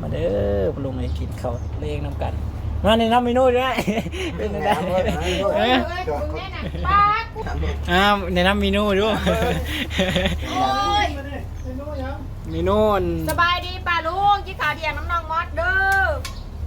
มาเด้อปลุงให้กินข้าวเลี้ยงน้ำกัน มาในน้ำเมนูด้วยเป็นไงเอ้ยเอเอ้ยอเอ้ยมึงแน่น่ะป้ากูอ้าวในน้ำเมนูด้วยโอ้ยเมนูอันสบายดีป้าลุงกินข้าวเที่ยงน้ำน้องมอดเด้อ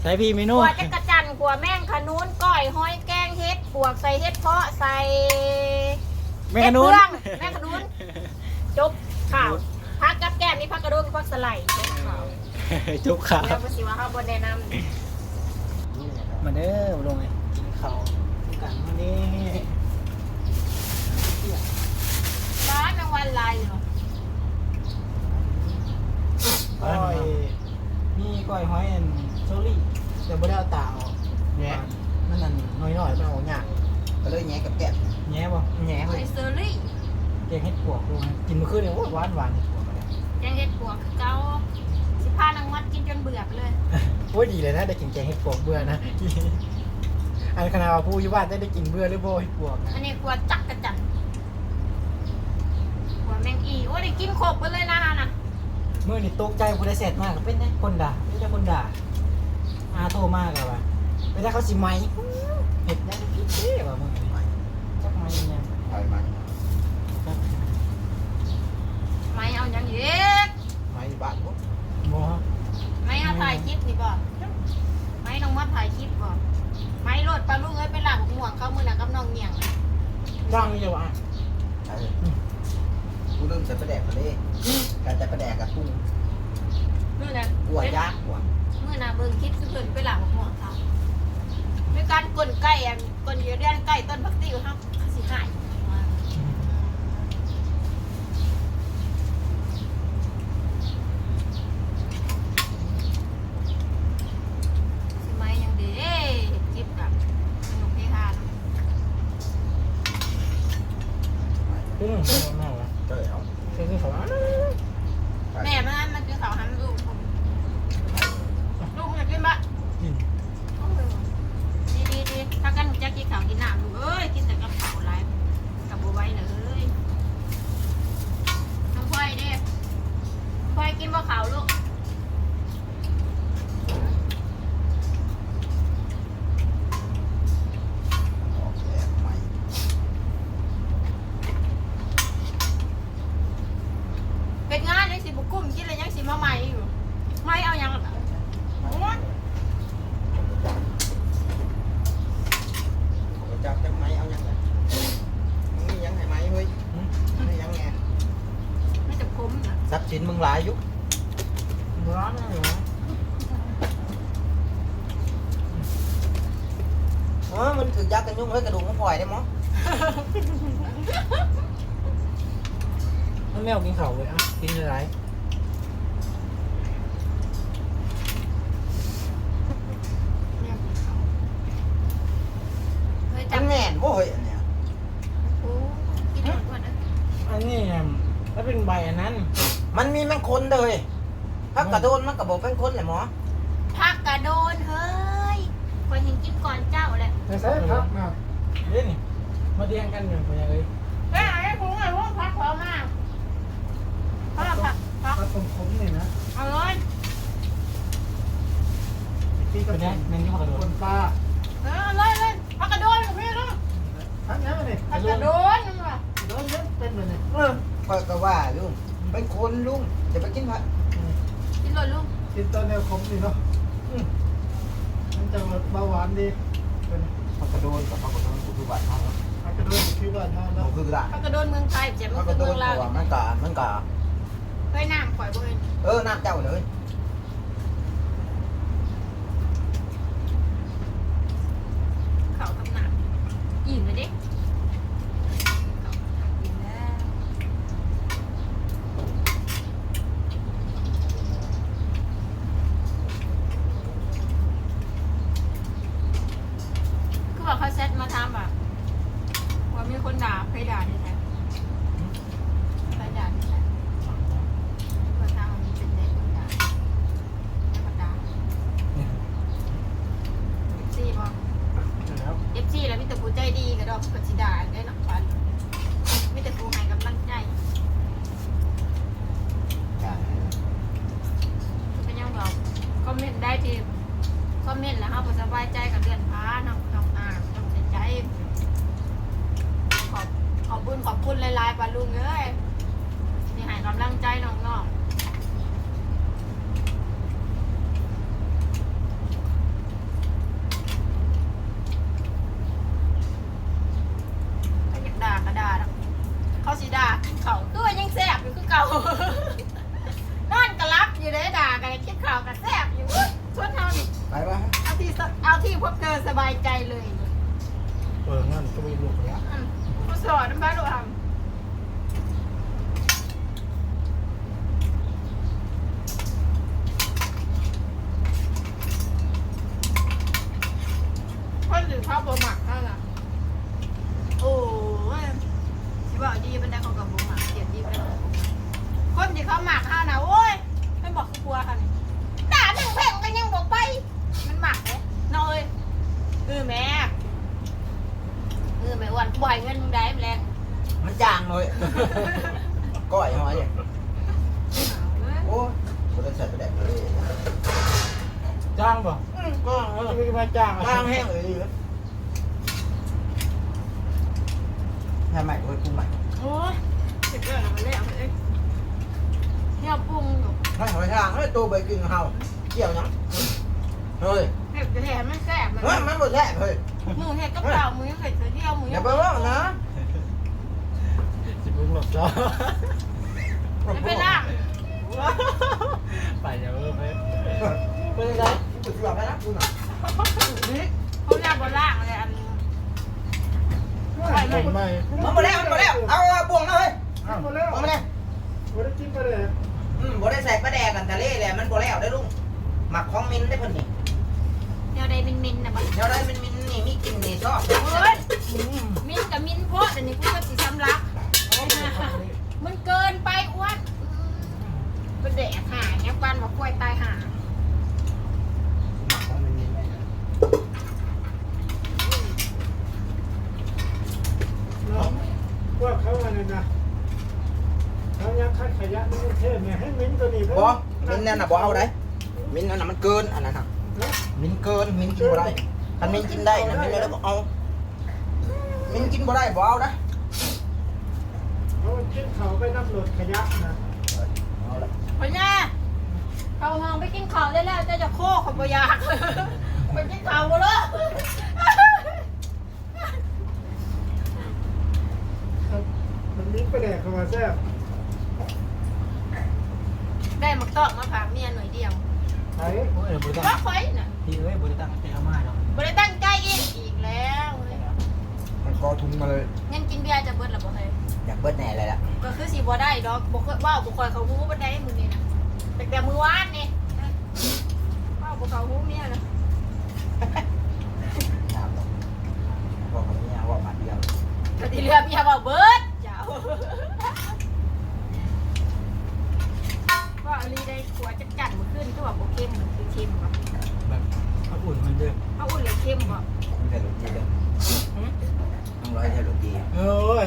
ใช้พี่เมนูขัวจักรจันทร์ขัวแม่งขนุนก้อยห้อยแกงเฮ็ดปวกใส่เฮ็ดเพาะใส่แม่ขนุน เฮ็ดเฟืองแม่ขนุนจบข่าวพักกับแก้มนี่พักกระโดดกับพักสไลด์จบข่าว จุกขาแล้วภาษีว่าเขาบนแนะนมาเด้อปลุงให้กินข้าวกันมานี่ำร้านรางวัลลายเหรอก้อยนี่ก้อยหอยอันโซลี่แต่บ่ได้เอาตาออกแง่มันนั่นน้อยๆมันออกยากก็เลยแง่กับแกะแง่บ่แง่ไอเลยเซอรี่แกงเห็ดปวกดูนะกินเมื่อคืนเนี่ยโอ้ยหวานหวานเห็ดปวกเลยแกงเฮ็ดปวกคือเก่าสิ พานางมอดกินจนเบื่อไปเลย โอ้ยดีเลยนะได้กินแกงเห็ดปวกเบื่อนะอันขนาดว่าผู้อยุบานได้ได้กินเบื่อหรือโบเห็ดปวกนะอันนี้ขัวจักกระจันทร์ขัวแมงอีโอ้ยได้กินครบไปเลยนะฮะนะเมื่อนี่ตกใจผู้ได้เสร็จมากเป็นไงคนด่าไม่ใช่คนด่าอาโทรมากอะว่ะไปได้เขาสิไหมเห็ดได้คิดเท่ว่ะมึงจักไหมเนี่ยไปมาจักไม่เอาอย่างนี้ไม่บ้านปุ๊ บโมฮะไม่เอาถ่ายคลิปนี่บ่ไม่น้องมอดถ่ายคลิปบ่ไม่โหลดปลาลูกเอ้ยไปหลังห่วงเข้ามือหนักกับน้องเมียงว่างนี่จะวะเออกูเริ่มใส่ประแดกมาเลยการใส่ประแดกกับกุ้งมือนะกัวยากกว่ามือนะเบิ่งคลิปคือเพิ่นไปหลังห่วงเขาด้วยการกลนไก่อันกลนเยอะเดือนไก่ต้นพักติ้วครับสิหายสิไม่ยังดีเด้เห็นคลิปแบบสนุกเฮฮาเนาะ อืมแม่วะเจอเอาคือคือเขาว่าแม่มันมันคือเขาหันลูกลูกมันกินบะดีดีดีถ้ากันจะกินข้าวกินน้ำลูกเอ้ยกินแต่กับข้าวไรกับบัวไว้เลยน้องพลอยเด้พลอยกินบ่ข้าวลูก ออกแบบใหม่ เป็นงานยังสิบุกุ้มกินเลยยังสิมาใหม่อยู่ไม่เอายังอะโอ้ย กูจับจับไม้เอายังไงมึงมียังไงไม้เฮ้ยมียังไง ไม่จะคุ้มนะ ทรัพย์สินมึงหลายอยุร้อนเลยวะเออมันถือยักษ์กันยุ่งเฮ้ยกระดูกมันปล่อยได้มั้งมันไม่เอากินเขาเลยอะกินอะไรเนี่ยเฮ้ยมัจับนแม่นโว้ยอันเนี้ยโอ้กินหมดหมดนะอันนี้เนี่ยถ้าเป็นใบอันนั้น มันมีแมงคนเลยถ้ากระโดนมันกระบอกเป็นคนเลยหมอผักกระโดนเฮ้ยคอยเห็นกินก่อนเจ้าแหละใช่ครับมาเล่นนี่มาเรียงกันอย่างไรเลยเอ้ยไอ้พุงไอ้พุงพักพอมากพักผักพักถ้าผมผมนี่นะเอาเลยพี่ก็เป็นไงแมงที่ผักกระโดคดนปลาเออเอาเลยเลยพักกระโดนกับพี่ลูกทั้งนั้นเลยพักกระโดนนั่นว่ะโดนเยอะเป็นเลยเนี่ยเออก็ก็ว่าลุง เป็นคนลุงจะไปกินผักกินเลยลูกกินตอนแนวขมนี่เนาะอืมมันจะเบาหวานดีเป็นผักกระโดนกับผักกระโดนกูคือบ้านเขาอากระโดดคิดว่าเท่าเราเนาะคือกระดาษพักกระโดนเมืองไทยเจ็บผัมันกกคืระอโดเมือนงลาวตัวมันกะมันกะเฮ้ยน้ำปล่อยบ่เห็นเออน้ำเจ้าเลย อะว่ามีคนด่าใครด่าดิฉันใครด่าดิฉันก็ทางมีเป็นเด้คนด่าแด้วก็ด่าเอฟซีบ่แล้วเอฟซีแล้วมิตรกูใจดีกระดอกกระชิดาได้หนักฟันมิตรกูให้กำลังใจก็ยังบอกคอมเมนต์ได้ที่คอมเมนต์แล้วเขาสบายใจกับเดือนพ้าน้องน้องอ่าง ใส่ใจ ขอบขอบคุณขอบคุณหลายๆปาลุงเอ้ยที่ให้กำลังใจน้องๆถ้าอยากด่าก็ด่าเนาะเขาสิด่ากินเขาวตัวยังแซ่บอยู่คือเก่านอนก็รับอยู่เลยด่ากันคิดข่าวก็แซ่บอยู่ชวนเฮานี่ไปปะเอาที่สเอาที่พวกเธอสบายใจเลย เปิดงั้นก็ไม่รู้แล้วอืมผู้สอนบ้านดูทำคนหรือข้าวบะหมักนั่นน่ะโอ้ยที่บอกดีเป็นได้ของกับบะหมักเกียดดีเป็นได้ของบะหมักคนที่เขาหมักข้าวนะโอ้ยไม่บอกคือกลัวค่ะนี่ด่าหนึ่งแผ่งกันยังบอกไป มันหมักเลยน้อยเออแม่เออแม่อ้วนปล่อยเงินมึงได้แมลง มันจางเลยก้อยหอยเนี่ยโอ้กูต้องใส่ไปแดกทะเล จ้างป่ะอืมก็เขาจะไม่มาจ้างจางแห้งเลยดิแค่ใหม่กูให้ปรุงใหม่โอ้ยเจ็บเกินมาแล้วเอ้ยเนี่ยปรุงอยู่ให้หอยทางให้ตัวใบกินเฮาเกี่ยวยังเฮ้ยเห็ดจะเห็ดมันแซ่บมันเฮ้ยมันหมดแท้เฮ้ยมือเห็ดกับเปล่ามือเห็ดเที่ยวมืออย่าไปว่านะสิบุ้งหลบจ้าไม่เป็นล่าง ไปอย่าเพิ่มไปเป็นไร กูจะบอกให้นะกูน่ะ นี่ เขาเรียกบนล่างเลยอันนี้ ผมไม่ มันหมดแล้วมันหมดแล้วเอาบ่วงนะเฮ้ย อ้าวหมดแล้ว เอามาเลย บ่ได้กินไปเลย อืมบ่ได้ใส่ปลาแดกกันทะเลแหละมันบ่แล้วได้ลุงหมักของมินได้เพิ่นนี่ เดี๋ยวได้มินมินนะบ้า เดี๋ยวได้มินมินนี่มีกลินนี่ชอบ โอ้ยมินกับมินโพดอันนี้กูก็สิสำลัก มันเกินไปอ้วนเป็นเด็กหาเงี้ยวันว่ากล้วยตายหา หมักของมินมินได้นะ น้องพวกเขาอะไรนะเขายังคัดขยะในกรุงเทพเนี่ยให้มิ้นตัวนี้ บ่มินนั่นน่ะบ่เอาได้มินนั่นน่ะมันเกินอันนั้นน่ะ มินเกินมินกินบ่ได้คันมินกินได้นะมินแล้วก็เอามินกินบ่ได้บ่เอานะเขากินเขาไปน้ำหลดขยะนะเอาละพญาเขาห้องไปกินข้าวได้แล้วจะจะโค้เขาบ่อยากไปกินข้าวบ่เลยมันมิ้นไปแดกเขามาแซ่บได้มักตอกมาฝากเมียหน่อยเดียว ไอ้โอ้ยบุตรว่าตั้งไฟน่ะพี่เอ้ยบุตรตั้งใจเอามาเนาะบ่ได้ตั้งใจอีกอีกแล้วมันกอทุงมาเลย ยังกินเบียร์จะเบิดหรือบ่เคยอยากเบิดแน่เลยล่ะก็คือสิบ่ได้ดอกบ่เคยว้าวบ่ค่อยเขาฮู้บ่ได้มื้อนี้นะแต่แต่มื้อวานนี่ว้าวบ่เขาฮู้เมียนะน้ำหรอกบอกกับเมียว่ามาเดียวก็ที่เหลือเมียว่าเบิดเจ้าว่าอลีได้ขัวจัดจัดมื้อ คืนคือว่าบ่เค็มมันคือเค็มบ่แบบเขาอุ่นมันเด้อเอาอุ่นเลยเค็มบ่ไม่ใช่รถดีเลยต้องร้อยใช่รถดีโอ้ย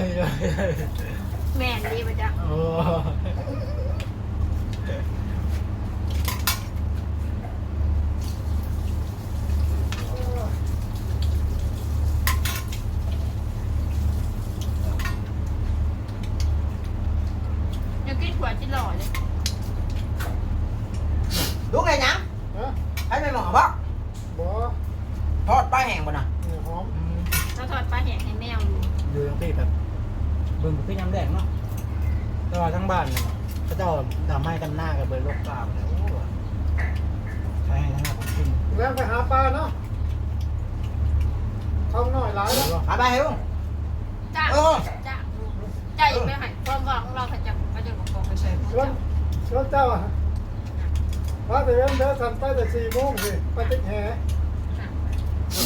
แม่นดีบ่จ๊ะโอ้ ยังกินขัวจิหล่อเลย ลูกไงยัง ฮะ ให้ไปหมอบอก บ่ ทอดปลาแห้งบ่น่ะ เนี่ยหอม เราทอดปลาแห้งให้แมวอยู่ อยู่ตรงที่แบบเบิ่งคือยำแดงเนาะแต่ว่าทั้งบ้าน เนี่ยเขาเจ้าทำให้กันหน้ากับเบิ่งโรคกาบเลยโอ้ใช่ให้ทั้งหน้าผมกินแล้วไปหาปลาเนาะท้องน้อยหลายแล้วหาไปเฮ้ยจ้าเออจ้าจ้าอีกไม่หายความหวังของเราเขาจะเขาจะบอกบอกไปเฉยชวนชวนเจ้าอะว่าแต่เว้นเธอสั่นไปแต่สี่โมงสิไปติดแห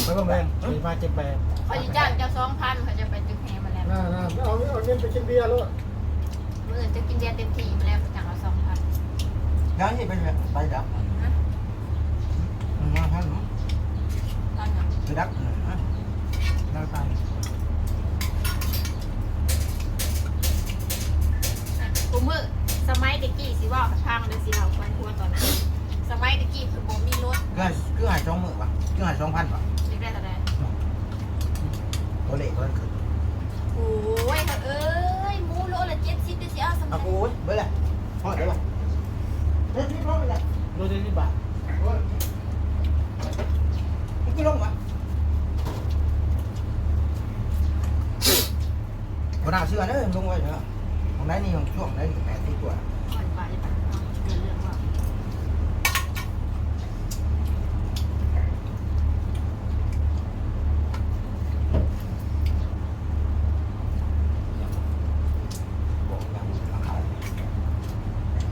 ไม่ต้องแรงมีมาเจ็บแปดเขาจะจ้างเจ้าสองพันเขาจะไปตึกแหมาแล้วน่าน่าเอาเอาเงินไปกินเบียร์แล้วเมื่อจะกินเบียร์เต็มที่มาแล้วเขาจ้างเราสองพันยังนี่ไปเถอะไปดับมาพันเนาะตอนนั้นไปดับนะดับไปกูมือสมัยเด็กกี้สิว่าพังเลยสิเราควรควรตอนนั้นสมัยเด็กกี้เคคือบ่มีรถคือให้คือให้สองหมื่นป่ะคือให้สองพันป่ะเด็กได้แต่ใดตัวเลขมันคือโอ้ยเอ้ยหมูโลละ เจ็ดสิบเดี๋ยวสิเอาสำเอาเร็จโอ้ยเบื่อเลยพอเดี๋ยวป่ะเฮ้ยพี่พอไปเลยโลเดียวที่บาทโอ้ยมันก็ลงวะคนน่าเชื่อเนอะลงไว้เนอะของไหนนี่ของช่วงไหนแปดสิบกว่า ก่อนไปจะไปเอาเดินเรื่องว่า บอกยังราคา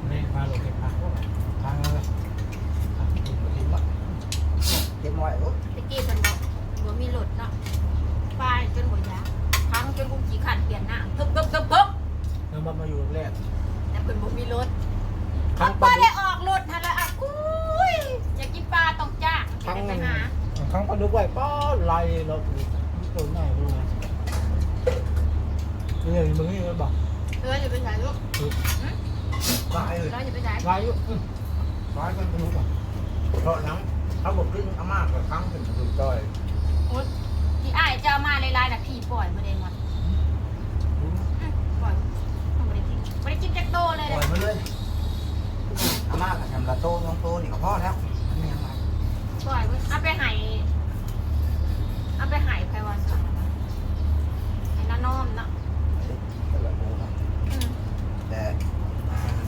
เล่นมาโลเก็บพักทางเลย เก็บไว้เก็บไว้โอ้ย ตะกี้เพิ่นบอกบ่มีรถเนาะไปจนบ่ยากพังจนกูขี้ขันเปลี่ยนหน้าทึบทึบทึบทึบ แล้วมันมาอยู่แรกแต่เพิ่นบ่มีรถครั้เขางบ่ได้ออกรถหั่นละอะอุ้ยอยากกินปลาต้องจ้างจะได้ไปหาครั้งปลาดุกไว้ป้อไล่เราตัวไหนดูไงนี่มึงนี่มันบอกเออจะไปไหนลูกตายเลยเราจะไปไหนไล่อยู่ตายกันเป็นรู้ป่ะเพราะน้ำเขาบอกขึ้นอามากกว่าครั้งเป็นสุดด้อยโอ๊ยที่อ้ายเจ้ามาหลายๆน่ะพี่ปล่อยบ่ได้หมดอื้อปล่อยบ่ ได้กินบ่ได้กินจักโตเลยปล่เด้อยมาเลยอาม่ากับทำละโตน้องโตนี่ก็พอแล้วมันมีอะไรปล่อยเว้ยเอาไปให้เอาไปให้ใครว่าสั่งให้น้าน้อมเนาะก็ละโตนะอืมแต่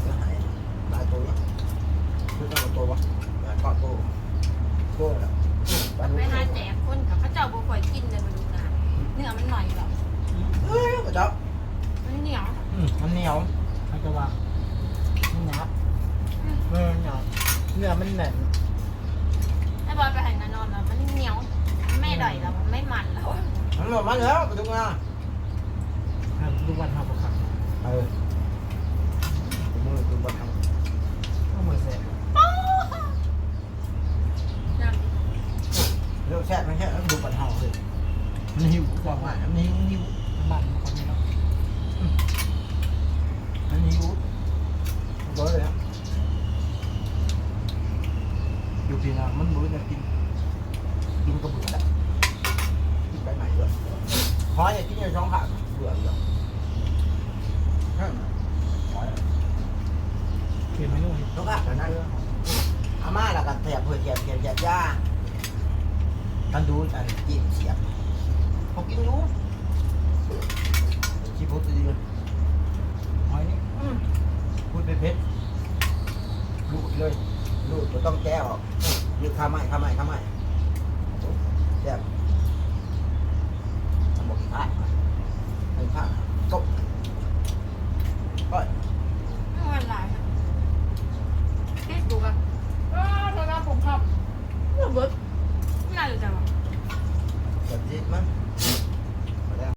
ก็หายหลายตัวคือต้องตัววะแต่ก็โตโตแล้วไปหาแจกคนกับพระเจ้าบ่ค่อยกินเลยมาดูงานเนื้อมันหน่อยหรอกเอ้ยกระเจ้ามันเหนียว มันเหนียว ให้กระวังมันหนักเนื้อหนักเนื้อมันแน่นไอ้บอยไปให้น้านอนแล้วมันเหนียวมันไม่ด่อยแล้วมันไม่มันแล้ว มันหมดมันแล้วไปตรงนั้นดูวันทำประคับเออมือคือบนทำก็มือเสร็จนั่นเรื่องแซ่บไม่ใช่ดูบนเฮาเลยมันหิวกว่าว่ามันหิวหิวมันคนนี้เนาะันหิวก็เลยครับอยู่ที่นั่นมันมื้จะกินก็เบื่อแล้วกินไปใหม่ด้วยพอจะกินอยู่สองขาเบื่อเลยใช่ไหมพอ เปลี่ยนเมนู สองขาแต่นั้นอาม่าแล้วก็แถบเพื่อแถบแถบแถบย่ากันดูอันจีบเสียบเขากินอยู่ชีพุทธดีเลยหอยนี่อืมพูดไปเพชรลูด เลยลูดก็ต้องแก้ออกยืดข้าไม้ข้าไม้ข้าไม้แซ่บทำบอกผ้าเป็นผ้า